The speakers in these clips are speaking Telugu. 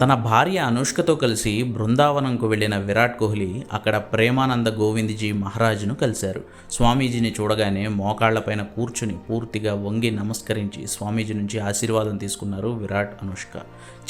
తన భార్య అనుష్కతో కలిసి బృందావనంకు వెళ్ళిన విరాట్ కోహ్లీ అక్కడ ప్రేమానంద గోవింద్జీ మహారాజ్ను కలిశారు. స్వామీజీని చూడగానే మోకాళ్ళపైన కూర్చుని పూర్తిగా వంగి నమస్కరించి స్వామీజీ నుంచి ఆశీర్వాదం తీసుకున్నారు విరాట్ అనుష్క.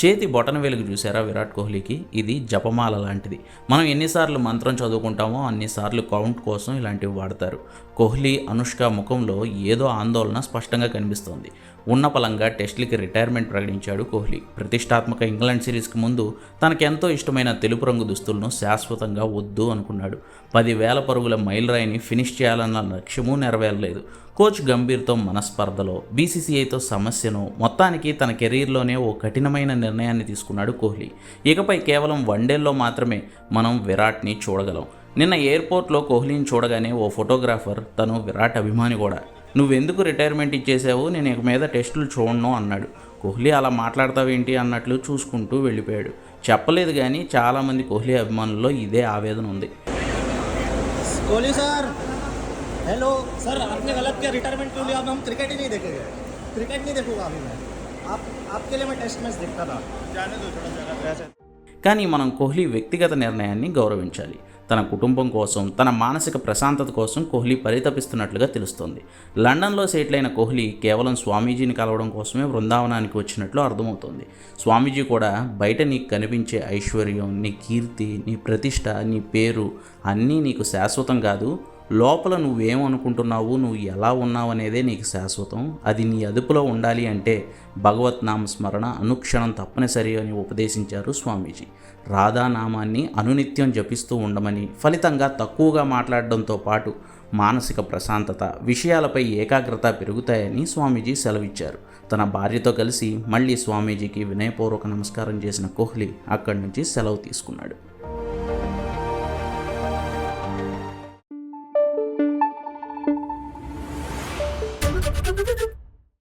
చేతి బొటన వెలుగు చూసారా విరాట్ కోహ్లీకి? ఇది జపమాల లాంటిది. మనం ఎన్నిసార్లు మంత్రం చదువుకుంటామో అన్నిసార్లు కౌంట్ కోసం ఇలాంటివి వాడతారు. కోహ్లీ అనుష్క ముఖంలో ఏదో ఆందోళన స్పష్టంగా కనిపిస్తోంది. ఉన్నపలంగా టెస్ట్లకి టెస్టులకి రిటైర్మెంట్ ప్రకటించాడు కోహ్లీ. ప్రతిష్టాత్మక ఇంగ్లాండ్ సిరీస్కి ముందు తనకెంతో ఇష్టమైన తెలుపు రంగు దుస్తులను శాశ్వతంగా వద్దు అనుకున్నాడు. పదివేల పరుగుల మైలురాయిని ఫినిష్ చేయాలన్న లక్ష్యమూ నెరవేరలేదు. కోచ్ గంభీర్తో మనస్పర్ధలో బీసీసీఐతో సమస్యను మొత్తానికి తన కెరీర్లోనే ఓ కఠినమైన నిర్ణయాన్ని తీసుకున్నాడు కోహ్లీ. ఇకపై కేవలం వన్డేల్లో మాత్రమే మనం విరాట్ని చూడగలం. నిన్న ఎయిర్పోర్ట్లో కోహ్లీని చూడగానే ఓ ఫోటోగ్రాఫర్ తను విరాట్ అభిమాని కూడా నువ్వెందుకు రిటైర్మెంట్ ఇచ్చేసావు నేను ఇక మీద టెస్టులు చూడను అన్నాడు కోహ్లీ అలా మాట్లాడతావేంటి అన్నట్లు చూసుకుంటూ వెళ్ళిపోయాడు చెప్పలేదు కానీ చాలామంది కోహ్లీ అభిమానుల్లో ఇదే ఆవేదన ఉంది कोहली सर हेलो सर आपने गलत किया रिटायरमेंट क्यों लिया अब हम क्रिकेट ही नहीं देखेंगे क्रिकेट नहीं देखूंगा अभी मैं आप आपके लिए मैं टेस्ट मैच देखता था जाने दो थोड़ा सा ऐसे కానీ మనం కోహ్లీ వ్యక్తిగత నిర్ణయాన్ని గౌరవించాలి. తన కుటుంబం కోసం తన మానసిక ప్రశాంతత కోసం కోహ్లీ పరితపిస్తున్నట్లుగా తెలుస్తోంది. లండన్లో సెటిల్ అయిన కోహ్లీ కేవలం స్వామీజీని కలవడం కోసమే బృందావనానికి వచ్చినట్లు అర్థమవుతోంది. స్వామీజీ కూడా బయట నీకు కనిపించే ఐశ్వర్యం నీ కీర్తి నీ ప్రతిష్ట నీ పేరు అన్నీ నీకు శాశ్వతం కాదు లోపల నువ్వేమనుకుంటున్నావు నువ్వు ఎలా ఉన్నావు అనేదే నీకు శాశ్వతం. అది నీ అదుపులో ఉండాలి అంటే భగవత్ నామ స్మరణ అనుక్షణం తప్పనిసరి అని ఉపదేశించారు స్వామీజీ. రాధానామాన్ని అనునిత్యం జపిస్తూ ఉండమని ఫలితంగా తక్కువగా మాట్లాడడంతో పాటు మానసిక ప్రశాంతత విషయాలపై ఏకాగ్రత పెరుగుతాయని స్వామీజీ సెలవిచ్చారు. తన భార్యతో కలిసి మళ్ళీ స్వామీజీకి వినయపూర్వక నమస్కారం చేసిన కోహ్లీ అక్కడి నుంచి సెలవు తీసుకున్నాడు. どどど。